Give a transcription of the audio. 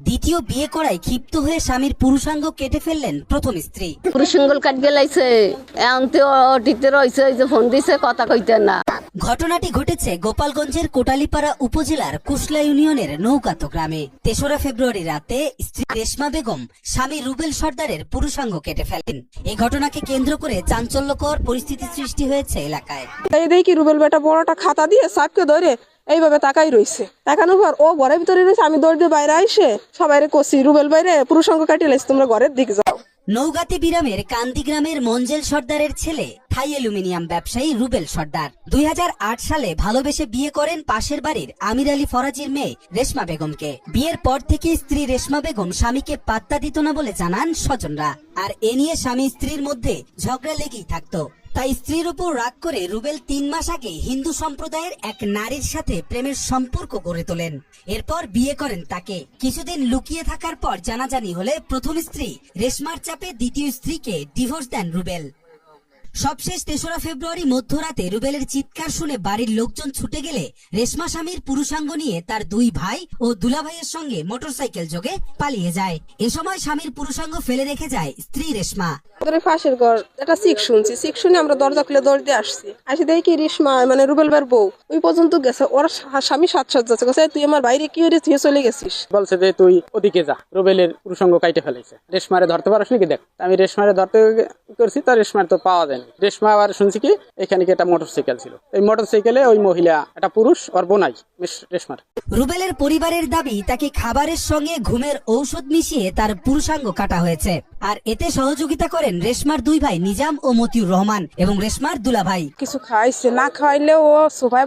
দ্বিতীয় বিয়ে করায় ক্ষিপ্ত হয়ে স্বামীর পুরুষাঙ্গ কেটে ফেললেন প্রথম স্ত্রী। পুরুষঙ্গল কাট গেলাইছে অটিতে রয়েছে যে ফোন দিছে কথা কইতে না। ঘটনাটি ঘটেছে গোপালগঞ্জের কোটালীপাড়া উপজেলার কুশলা ইউনিয়নের নৌকাতো গ্রামে। তেসরা ফেব্রুয়ারি রাতে স্ত্রী রেশমা বেগম স্বামী রুবেল সর্দারের পুরুষাঙ্গ কেটে ফেলেন। এই ঘটনাকে কেন্দ্র করে চাঞ্চল্যকর পরিস্থিতি সৃষ্টি হয়েছে এলাকায়। এই দেখি রুবেল বেটা বড়টা খাতা দিয়ে সাপকে ধরে এইভাবে তাকাই রইছে। তাকানোর পর, ও ঘরের ভিতরে রয়েছে, আমি দৌড় দিয়ে বাইরে আইসে সবাইরে কষি, রুবেল বাইরে পুরুষঙ্গ কাটিয়ে লাইছি, তোমরা ঘরের দিকে যাও। নৌগাতি বিরামের কান্দি গ্রামের মঞ্জেল সর্দারের ছেলে, থাই অ্যালুমিনিয়াম ব্যবসায়ী রুবেল সর্দার। দুই হাজার আট সালে ভালোবেসে বিয়ে করেন পাশের বাড়ির আমির আলী ফরাজির মেয়ে রেশমা বেগমকে। বিয়ের পর থেকে স্ত্রী রেশমা বেগম স্বামীকে পাত্তা দিত না বলে জানান স্বজনরা। আর এ নিয়ে স্বামী স্ত্রীর মধ্যে ঝগড়া লেগেই থাকতো। তাই স্ত্রীর উপর রাগ করে রুবেল তিন মাস আগে হিন্দু সম্প্রদায়ের এক নারীর সাথে প্রেমের সম্পর্ক গড়ে তোলেন। এরপর বিয়ে করেন তাকে। কিছুদিন লুকিয়ে থাকার পর জানাজানি হলে প্রথম স্ত্রী রেশমার চাপে দ্বিতীয় স্ত্রীকে ডিভোর্স দেন রুবেল। সবশেষ তেসরা ফেব্রুয়ারি মধ্যরাতে রুবেলের চিৎকার শুনে বাড়ির লোকজন ছুটে গেলে রেশমা স্বামীর পুরুষাঙ্গ নিয়ে তার দুই ভাই ও দুলাভাইয়ের সঙ্গে মোটরসাইকেল যোগে পালিয়ে যায়। এ সময় স্বামীর পুরুষাঙ্গ ফেলে রেখে যায় স্ত্রী রেশমা। পাশের ঘর এটা সিক শুনছি। সিক শুনে আমরা দরজা খুলে দৌড় দিয়ে আসছি। আসি দেখি রিসমা মানে রুবেল বউ। ওই পর্যন্ত গেছে। ওর স্বামী সাত সাত যাচ্ছে গেছে তুই আমার বাইরে কি হয়েছে তুই চলে গেছিস? বলছে যে তুই ওদিকে যা। রুবেলের পুরুষঙ্গ কাইটে ফেলেছে রেশমারে ধরতে পারস নাকি? দেখ আমি রেশমারে ধরতে করছি তা রেশমার তো পাওয়া যায়নি রেশমা আবার শুনছি কি এখানে কি একটা মোটর সাইকেল ছিল। এই মোটর সাইকেলে ওই মহিলা একটা পুরুষ ওর বোনাই রেশমার। রুবেলের পরিবারের দাবি তাকে খাবারের সঙ্গে ঘুমের ঔষধ মিশিয়ে তার পুরুষাঙ্গ কাটা হয়েছে। আর এতে সহযোগিতা করেন রেশমার দুই ভাই নিজাম ও মতিউর রহমান এবং রেশমার দুলা ভাই কিছু খাওয়াইছে না খাওয়াইলে ও সোফায়